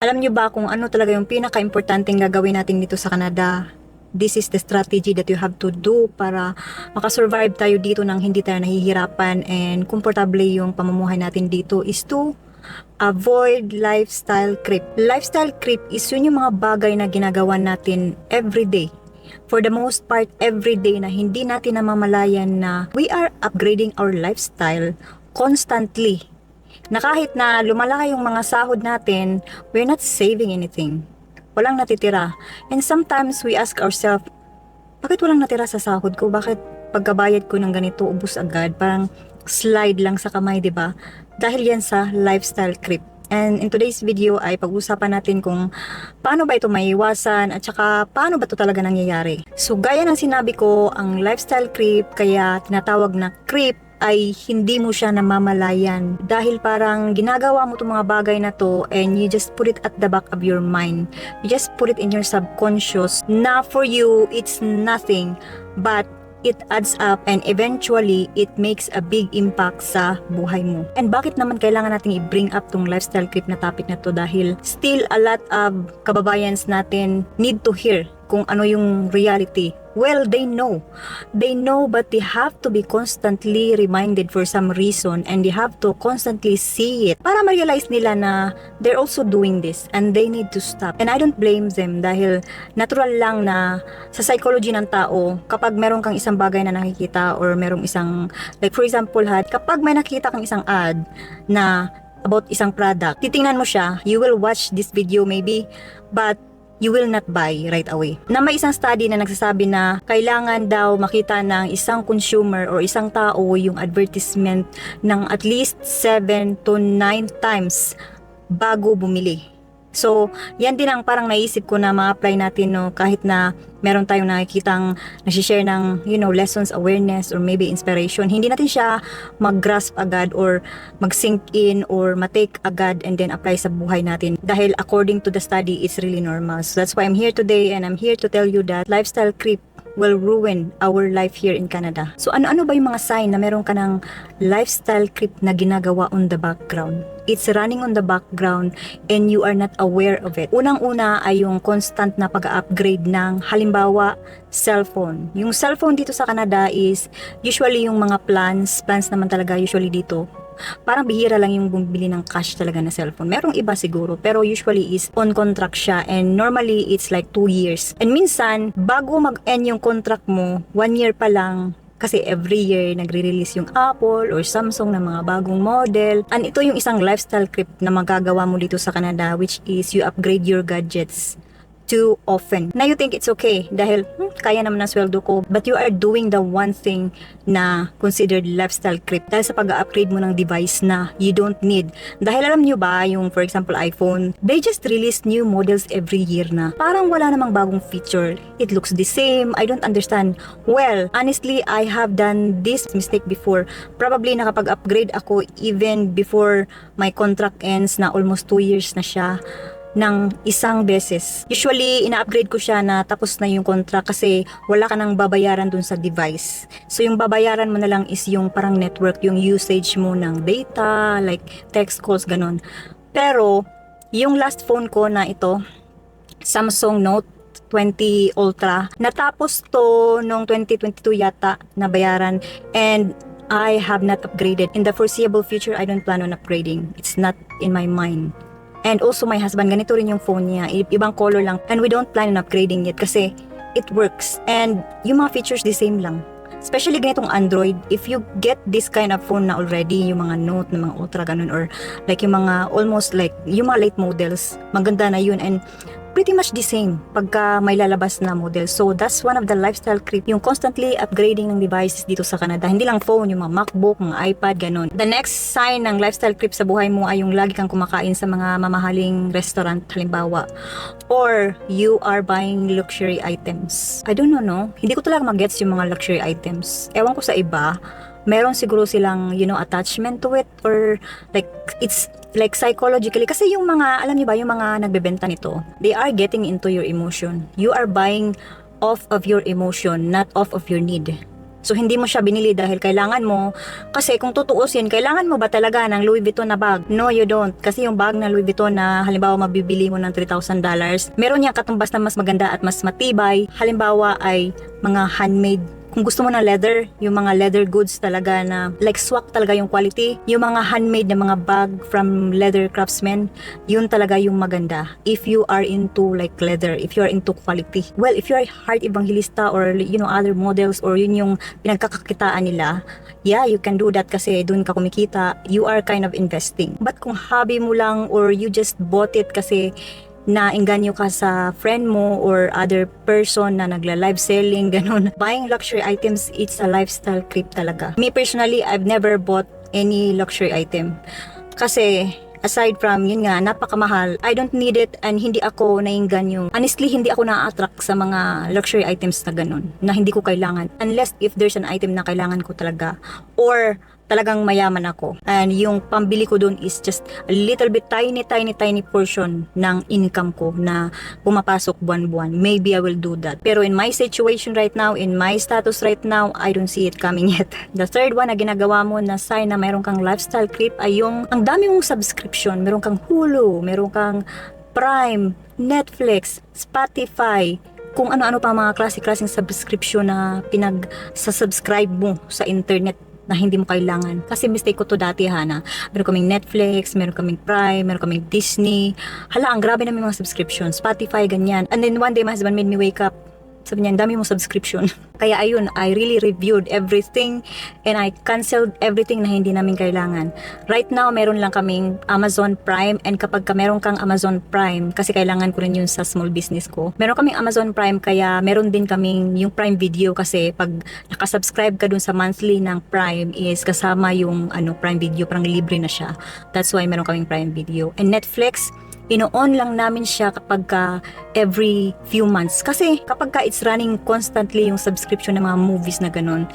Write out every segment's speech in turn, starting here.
Alam nyo ba kung ano talaga yung pinaka-importanteng gagawin natin dito sa Canada? This is the strategy that you have to do para makasurvive tayo dito nang hindi tayo nahihirapan and komportable yung pamumuhay natin dito is to avoid lifestyle creep. Lifestyle creep is yun yung mga bagay na ginagawa natin every day. For the most part, every day na hindi natin namamalayan na we are upgrading our lifestyle constantly. Na kahit na lumalaki yung mga sahod natin, we're not saving anything. Walang natitira. And sometimes we ask ourselves, bakit walang natira sa sahod ko? Bakit pagkabayad ko ng ganito, ubus agad? Parang slide lang sa kamay, di ba? Dahil yan sa lifestyle creep. And in today's video ay pag-usapan natin kung paano ba ito maiwasan at saka paano ba ito talaga nangyayari. So gaya ng sinabi ko, ang lifestyle creep kaya tinatawag na creep ay hindi mo siya namamalayan dahil parang ginagawa mo itong mga bagay na to and you just put it at the back of your mind. You just put it in your subconscious na for you it's nothing but it adds up and eventually it makes a big impact sa buhay mo. And bakit naman kailangan natin i-bring up tong lifestyle creep na topic na to dahil still a lot of kababayans natin need to hear kung ano yung reality. Well, they know. They know but they have to be constantly reminded for some reason and they have to constantly see it para ma-realize nila na they're also doing this and they need to stop. And I don't blame them dahil natural lang na sa psychology ng tao kapag meron kang isang bagay na nakikita or merong isang like for example ha, kapag may nakita kang isang ad na about isang product, titingnan mo siya, you will watch this video maybe, but you will not buy right away. Na may isang study na nagsasabi na kailangan daw makita ng isang consumer or isang tao yung advertisement ng at least 7 to 9 times bago bumili. So, yan din ang parang naisip ko na ma-apply natin no kahit na meron tayong nakikitang nasi-share ng you know lessons, awareness or maybe inspiration. Hindi natin siya mag-grasp agad or mag-sink in or ma-take agad and then apply sa buhay natin dahil according to the study it's really normal. So that's why I'm here today and I'm here to tell you that lifestyle creep will ruin our life here in Canada. So ano-ano ba yung mga sign na meron ka ng lifestyle creep na ginagawa on the background? It's running on the background and you are not aware of it. Unang-una ay yung constant na pag-upgrade ng halimbawa cellphone. Yung cellphone dito sa Canada is usually yung mga plans, plans naman talaga usually dito parang bihira lang yung bumili ng cash talaga na cellphone. Merong iba siguro, pero usually is on contract siya and normally it's like 2 years. And minsan, bago mag-end yung contract mo, 1 year pa lang, kasi every year nagre-release yung Apple or Samsung ng mga bagong model. And ito yung isang lifestyle creep na magagawa mo dito sa Canada which is you upgrade your gadgets too often. Na you think it's okay dahil hmm, kaya naman ng sweldo ko but you are doing the one thing na considered lifestyle creep dahil sa pag-upgrade mo ng device na you don't need. Dahil alam nyo ba yung for example iPhone, they just release new models every year na. Parang wala namang bagong feature. It looks the same. I don't understand. Well, honestly, I have done this mistake before. Probably nakapag-upgrade ako even before my contract ends na almost 2 years na siya ng isang beses. Usually, ina-upgrade ko siya na tapos na yung contract kasi wala ka nang babayaran dun sa device. So, yung babayaran mo na lang is yung parang network, yung usage mo ng data, like text calls, ganun. Pero, yung last phone ko na ito, Samsung Note 20 Ultra, natapos to nung 2022 yata na bayaran and I have not upgraded. In the foreseeable future, I don't plan on upgrading. It's not in my mind. And also my husband, ganito rin yung phone niya. Ibang color lang. And we don't plan on upgrading it kasi it works. And yung mga features the same lang. Especially ganitong Android, if you get this kind of phone na already, yung mga Note, na mga Ultra, ganun, or like yung mga almost like, yung mga late models, maganda na yun. And pretty much the same pagka may lalabas na model. So that's one of the lifestyle creep, yung constantly upgrading ng devices dito sa Canada. Hindi lang phone, yung mga MacBook, mga iPad, ganun. The next sign ng lifestyle creep sa buhay mo ay yung lagi kang kumakain sa mga mamahaling restaurant, halimbawa. Or you are buying luxury items. I don't know, no? Hindi ko talaga mag-gets yung mga luxury items. Ewan ko sa iba, meron siguro silang, you know, attachment to it or like it's like psychologically kasi yung mga alam niyo ba yung mga nagbebenta nito they are getting into your emotion you are buying off of your emotion not off of your need So hindi mo siya binili dahil kailangan mo kasi kung tutuusin, kailangan mo ba talaga ng Louis Vuitton na bag? No, you don't. Kasi yung bag na Louis Vuitton na halimbawa mabibili mo ng $3,000, meron niyang katumbas na mas maganda at mas matibay. Halimbawa ay mga handmade kung gusto mo ng leather, yung mga leather goods talaga na like swak talaga yung quality, yung mga handmade na mga bag from leather craftsmen, yun talaga yung maganda. If you are into like leather, if you are into quality. Well, if you are heart evangelista or you know other models or yun yung pinagkakakitaan nila, yeah, you can do that kasi dun ka kumikita, you are kind of investing. But kung hobby mo lang or you just bought it kasi na inganyo ka sa friend mo or other person na nagla-live selling, ganun. Buying luxury items, it's a lifestyle creep talaga. Me personally, I've never bought any luxury item. Kasi, aside from yun nga, napakamahal, I don't need it and hindi ako naingganyo. Honestly, hindi ako na-attract sa mga luxury items na ganun, na hindi ko kailangan. Unless if there's an item na kailangan ko talaga. Or, talagang mayaman ako. And yung pambili ko doon is just a little bit tiny, tiny, tiny portion ng income ko na pumapasok buwan-buwan. Maybe I will do that. Pero in my situation right now, in my status right now, I don't see it coming yet. The third one na ginagawa mo na sign na mayroon kang lifestyle creep ay yung ang dami mong subscription. Meron kang Hulu, meron kang Prime, Netflix, Spotify, kung ano-ano pa mga klase-klaseng subscription na pinag sa subscribe mo sa internet na hindi mo kailangan. Kasi mistake ko to dati, Hana. Meron kaming Netflix, meron kaming Prime, meron kaming Disney. Hala, ang grabe namin mga subscription. Spotify, ganyan. And then one day, my husband made me wake up. Sabi niya, ang dami mong subscription. Kaya ayun, I really reviewed everything and I canceled everything na hindi namin kailangan. Right now, meron lang kaming Amazon Prime and kapag ka meron kang Amazon Prime, kasi kailangan ko rin yun sa small business ko, meron kaming Amazon Prime kaya meron din kaming yung Prime Video kasi pag nakasubscribe ka dun sa monthly ng Prime is kasama yung ano Prime Video, parang libre na siya. That's why meron kaming Prime Video. And Netflix, ino-on lang namin siya kapag ka every few months. Kasi kapag ka it's running constantly yung subscription ng mga movies na ganun,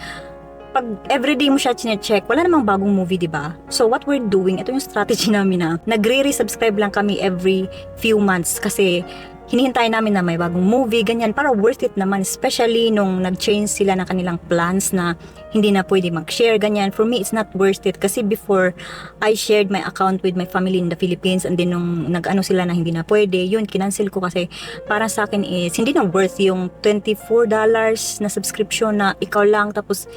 pag everyday mo siya chinecheck, wala namang bagong movie, di ba? So what we're doing, ito yung strategy namin na nagre-resubscribe lang kami every few months kasi hinihintay namin na may bagong movie, ganyan, para worth it naman, especially nung nag-change sila ng kanilang plans na hindi na pwede mag-share, ganyan. For me, it's not worth it kasi before I shared my account with my family in the Philippines and then nung nag-ano sila na hindi na pwede, yun, kinancel ko kasi para sa akin is hindi na worth yung $24 na subscription na ikaw lang tapos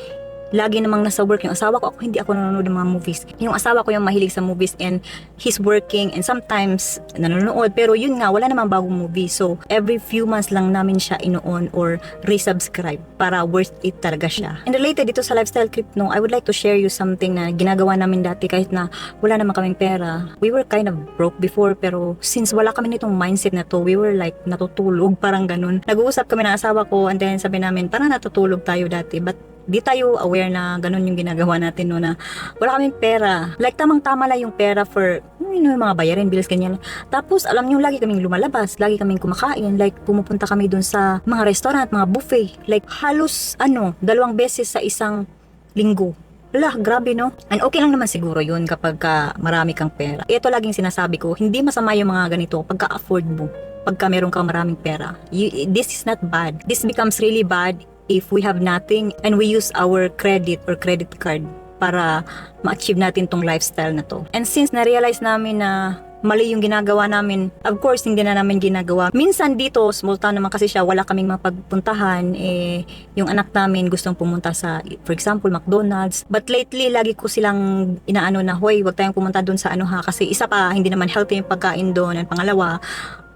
lagi namang nasa work yung asawa ko. Ako hindi ako nanonood ng mga movies. Yung asawa ko yung mahilig sa movies and he's working and sometimes nanonood. Pero yun nga wala namang bagong movie. So every few months lang namin siya ino-on or resubscribe para worth it talaga siya. And related dito sa lifestyle clip no I would like to share you something na ginagawa namin dati kahit na wala naman kaming pera. We were kind of broke before pero since wala kami nitong mindset na to we were like natutulog parang ganun. Nag-uusap kami ng asawa ko and then sabi namin parang natutulog tayo dati. But di tayo aware na ganun yung ginagawa natin no na wala kaming pera. Like tamang-tama lang yung pera for you know, yung mga bayarin, bills, ganyan. Tapos alam niyo lagi kaming lumalabas, lagi kaming kumakain, like pumupunta kami dun sa mga restaurant, mga buffet. Like halos ano, dalawang beses sa isang linggo. Wala, grabe no? And okay lang naman siguro yun kapag ka marami kang pera. Ito laging sinasabi ko, hindi masama yung mga ganito pagka afford mo pagka meron kang maraming pera. You, this is not bad. This becomes really bad if we have nothing and we use our credit or credit card para ma-achieve natin tong lifestyle na to. And since na-realize namin na mali yung ginagawa namin, of course, hindi na namin ginagawa. Minsan dito, small town naman kasi siya, wala kaming mapagpuntahan. Eh, yung anak namin gustong pumunta sa, for example, McDonald's. But lately, lagi ko silang inaano na, hoy, wag tayong pumunta doon sa ano ha. Kasi isa pa, hindi naman healthy yung pagkain doon. And pangalawa,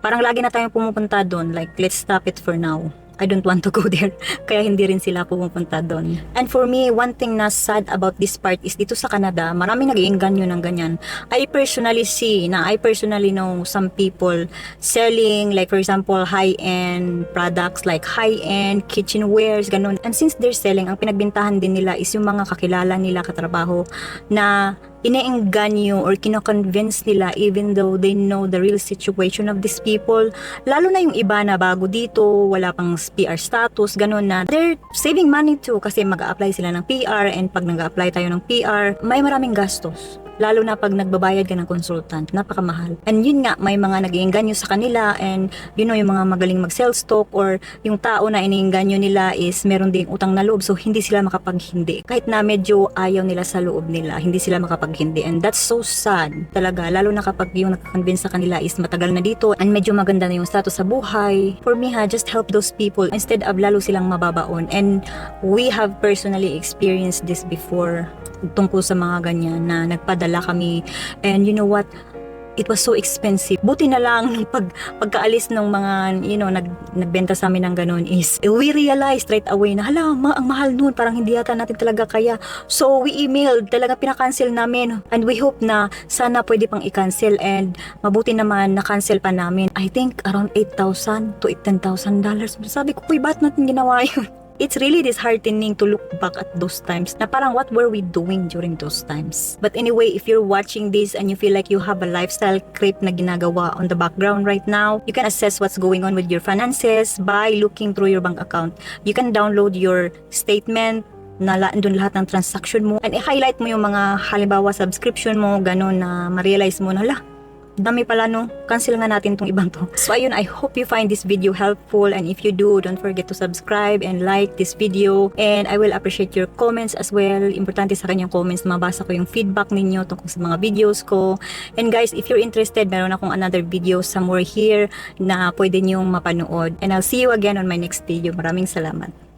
parang lagi na tayong pumupunta doon. Like, let's stop it for now. I don't want to go there. Kaya hindi rin sila pumupunta doon. And for me, one thing na sad about this part is dito sa Canada, maraming nag-iinganyo ng ganyan. I personally see na I personally know some people selling like for example high-end products like high-end kitchenwares, ganun. And since they're selling, ang pinagbintahan din nila is yung mga kakilala nila katrabaho na ine-engganyo or kino-convince nila even though they know the real situation of these people. Lalo na yung iba na bago dito, wala pang PR status, ganun na. They're saving money too kasi mag apply sila ng PR and pag nag apply tayo ng PR, may maraming gastos. Lalo na pag nagbabayad ka ng consultant, napakamahal. And yun nga, may mga nag-iinganyo sa kanila and you know, yung mga magaling mag-sell stock or yung tao na iniinganyo nila is meron ding utang na loob so hindi sila makapaghindi. Kahit na medyo ayaw nila sa loob nila, hindi sila makapaghindi. And that's so sad talaga. Lalo na kapag yung nakakonvince sa kanila is matagal na dito and medyo maganda na yung status sa buhay. For me ha, just help those people instead of lalo silang mababaon. And we have personally experienced this before tungkol sa mga ganyan na nagpadala kami and you know what it was so expensive. Buti na lang pag, pagkaalis ng mga, you know, nag, nagbenta sa amin ng ganun is, we realized right away na, hala, ma, ang mahal nun, parang hindi yata natin talaga kaya. So, we emailed, talaga pinakancel namin. And we hope na sana pwede pang i-cancel and mabuti naman na-cancel pa namin. I think around 8,000 to 10,000 dollars. Sabi ko, uy, ba't natin ginawa yun? It's really disheartening to look back at those times na parang what were we doing during those times. But anyway, if you're watching this and you feel like you have a lifestyle creep na ginagawa on the background right now, you can assess what's going on with your finances by looking through your bank account. You can download your statement na doon lahat ng transaction mo and i-highlight mo yung mga halimbawa subscription mo, ganun na ma-realize mo na, hala, dami pala no, cancel nga natin tong ibang to. So ayun, I hope you find this video helpful and if you do, don't forget to subscribe and like this video and I will appreciate your comments as well. Importante sa kanyang comments, mabasa ko yung feedback ninyo tungkol sa mga videos ko. And guys, if you're interested, meron akong another video somewhere here na pwede niyong mapanood. And I'll see you again on my next video. Maraming salamat.